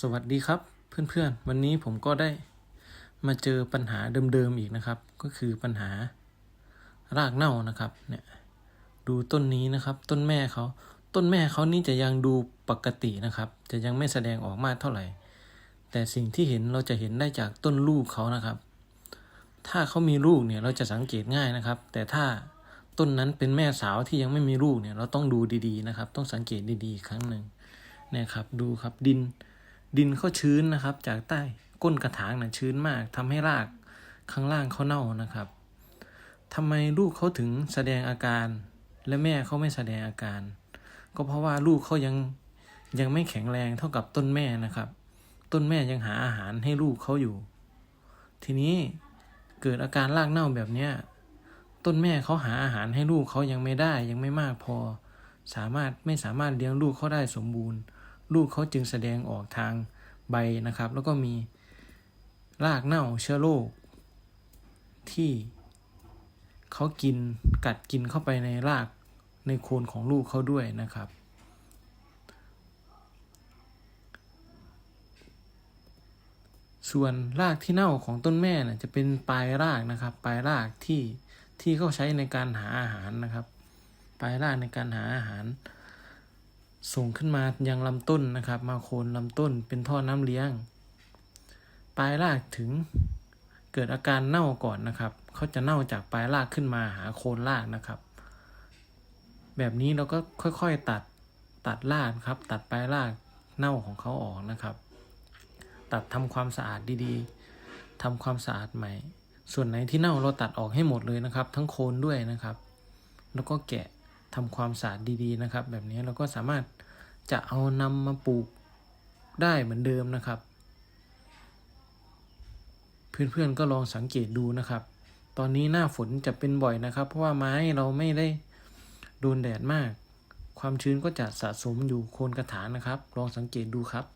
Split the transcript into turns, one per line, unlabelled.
สวัสดีครับเพื่อนๆ วันนี้ผมก็ได้มาเจอปัญหาเดิมๆอีกนะครับ ก็คือปัญหารากเน่านะครับเนี่ยดูต้นนี้นะครับต้นแม่เขาต้นแม่เขานี่จะยังดูปกตินะครับ จะยังไม่แสดงออกมากเท่าไหร่ แต่สิ่งที่เห็นเราจะเห็นได้จากต้นลูกเขานะครับ ถ้าเขามีลูกเนี่ยเราจะสังเกตง่ายนะครับ แต่ถ้าต้นนั้นเป็นแม่สาวที่ยังไม่มีลูกเนี่ยเราต้องดูดีๆนะครับ ต้องสังเกตดีๆอีกครั้งหนึ่งนี่ยครับดูครับดิน ดินเขาชื้นนะครับ จากใต้ก้นกระถางน่ะชื้นมากทำให้รากข้างล่างเขาเน่านะครับทำไมลูกเขาถึงแสดงอาการ และแม่เขาไม่แสดงอาการ ก็เพราะว่าลูกเขายังยังไม่แข็งแรงเท่ากับต้นแม่นะครับ ต้นแม่ยังหาอาหารให้ลูกเขาอยู่ ทีนี้เกิดอาการรากเน่าแบบเนี้ยต้นแม่เขาหาอาหารให้ลูกเขายังไม่ได้ยังไม่มากพอ สามารถไม่สามารถเลี้ยงลูกเขาได้สมบูรณ์ ลูกเขาจึงแสดงออกทางใบนะครับ แล้วก็มีรากเน่าเชื้อโรคที่เขากินกัดกินเข้าไปในรากในโคนของลูกเขาด้วยนะครับ ส่วนรากที่เน่าของต้นแม่น่ะจะเป็นปลายรากนะครับ ปลายรากที่ที่เขาใช้ในการหาอาหารนะครับ ปลายรากในการหาอาหาร ส่งขึ้นมายังลำต้นนะครับ มาโคนลำต้นเป็นท่อน้ำเลี้ยง ปลายรากถึงเกิดอาการเน่าก่อนนะครับ เขาจะเน่าจากปลายรากขึ้นมาหาโคนรากนะครับ แบบนี้เราก็ค่อยๆตัดตัดรากครับ ตัดปลายรากเน่าของเขาออกนะครับ ตัดทำความสะอาดดีๆทำความสะอาดใหม่ ส่วนไหนที่เน่าเราตัดออกให้หมดเลยนะครับ ทั้งโคนด้วยนะครับ แล้วก็แกะ ทำความสะอาดดีๆนะครับ แบบนี้เราก็สามารถจะเอานำมาปลูกได้เหมือนเดิมนะครับ เพื่อนๆก็ลองสังเกตดูนะครับ ตอนนี้หน้าฝนจะเป็นบ่อยนะครับ เพราะว่าไม้เราไม่ได้โดนแดดมาก ความชื้นก็จะสะสมอยู่โคนกระถางนะครับ ลองสังเกตดูครับ